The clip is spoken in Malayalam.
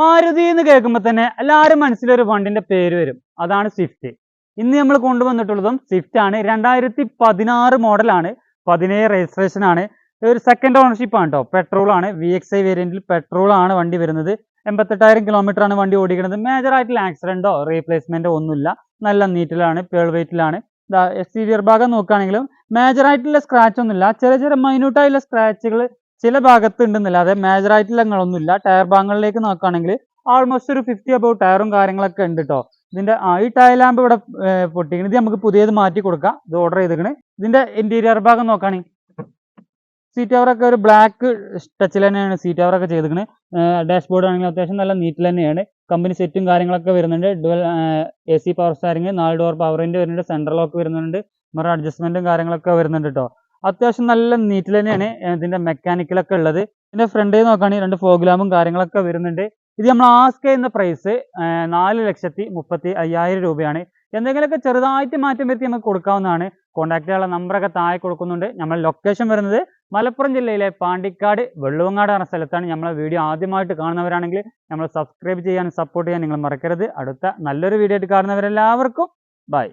മാരുതി എന്ന് കേൾക്കുമ്പോൾ തന്നെ എല്ലാവരും മനസ്സിലൊരു വണ്ടിന്റെ പേര് വരും. അതാണ് സ്വിഫ്റ്റ് ഇന്ന് നമ്മൾ കൊണ്ടുവന്നിട്ടുള്ളതും സ്വിഫ്റ്റ് ആണ്. രണ്ടായിരത്തി പതിനാറ് മോഡലാണ് പതിനേഴ് രജിസ്ട്രേഷൻ ആണ്. ഒരു സെക്കൻഡ് ഓണർഷിപ്പ് ആണ് കേട്ടോ പെട്രോൾ ആണ്. വി എക്സ് ഐ വേരിയന്റിൽ പെട്രോൾ ആണ് വണ്ടി വരുന്നത്. എൺപത്തെട്ടായിരം കിലോമീറ്റർ ആണ് വണ്ടി ഓടിക്കുന്നത്. മേജർ ആയിട്ടുള്ള ആക്സിഡന്റോ റീപ്ലേസ്മെന്റോ ഒന്നുമില്ല. നല്ല നീറ്റിലാണ് പേൾ വെയിറ്റിലാണ് എക്സ്റ്റീരിയർ ഭാഗം നോക്കുകയാണെങ്കിലും മേജർ ആയിട്ടുള്ള സ്ക്രാച്ച് ഒന്നുമില്ല. ചെറിയ ചെറിയ മൈന്യൂട്ട് ആയിട്ടുള്ള സ്ക്രാച്ചുകൾ ചില ഭാഗത്ത് ഉണ്ടെന്നല്ലാതെ മേജറായിട്ടുള്ള ഒന്നുമില്ല ടയർ ഭാഗങ്ങളിലേക്ക് നോക്കുകയാണെങ്കിൽ ആൾമോസ്റ്റ് ഒരു ഫിഫ്റ്റി അബൌ ടയറും കാര്യങ്ങളൊക്കെ ഉണ്ട് കേട്ടോ ഇതിന്റെ ആ ഈ ടയർ ലാമ്പ് ഇവിടെ പൊട്ടിക്കുന്നത് നമുക്ക് പുതിയത് മാറ്റി കൊടുക്കാം. ഇത് ഓർഡർ ചെയ്തിരിക്കണേ ഇതിന്റെ ഇന്റീരിയർ ഭാഗം നോക്കുകയാണെങ്കിൽ സീറ്റ് കവറൊക്കെ ഒരു ബ്ലാക്ക് ടച്ചിൽ തന്നെയാണ് സീറ്റ് കവറൊക്കെ ചെയ്തിരിക്കുന്നത് ഡാഷ്ബോർഡ് ആണെങ്കിൽ അത്യാവശ്യം നല്ല നീറ്റിൽ തന്നെയാണ്. കമ്പനി സെറ്റും കാര്യങ്ങളൊക്കെ വരുന്നുണ്ട്. Dual A C power steering നാല് ഡോർ പവറിന്റെ വരുന്നുണ്ട്. സെൻട്രൽ ലോക്ക് വരുന്നുണ്ട്. മറ അഡ്ജസ്റ്റ്മെന്റും കാര്യങ്ങളൊക്കെ വരുന്നുണ്ട് കേട്ടോ അത്യാവശ്യം നല്ല നീറ്റിൽ തന്നെയാണ് ഇതിന്റെ മെക്കാനിക്കലൊക്കെ ഉള്ളത്. ഇതിന്റെ ഫ്രണ്ടിൽ നോക്കുകയാണെങ്കിൽ രണ്ട് ഫോഗ്ലാമും കാര്യങ്ങളൊക്കെ വരുന്നുണ്ട്. ഇത് നമ്മൾ ആസ്ക് ചെയ്യുന്ന പ്രൈസ് നാല് ലക്ഷത്തി മുപ്പത്തി അയ്യായിരം രൂപയാണ്. എന്തെങ്കിലുമൊക്കെ ചെറുതായിട്ട് മാറ്റം വരുത്തി നമുക്ക് കൊടുക്കാവുന്നതാണ്. കോൺടാക്ട് ചെയ്യാനുള്ള നമ്പറൊക്കെ താഴെ കൊടുക്കുന്നുണ്ട്. നമ്മൾ ലൊക്കേഷൻ വരുന്നത് മലപ്പുറം ജില്ലയിലെ പാണ്ടിക്കാട് വെള്ളുവങ്ങാട് എന്ന സ്ഥലത്താണ് നമ്മളെ വീഡിയോ ആദ്യമായിട്ട് കാണുന്നവരാണെങ്കിൽ നമ്മൾ സബ്സ്ക്രൈബ് ചെയ്യാനും സപ്പോർട്ട് ചെയ്യാൻ നിങ്ങൾ മറക്കരുത്. അടുത്ത നല്ലൊരു വീഡിയോ ആയിട്ട് കാണുന്നവരെല്ലാവർക്കും ബൈ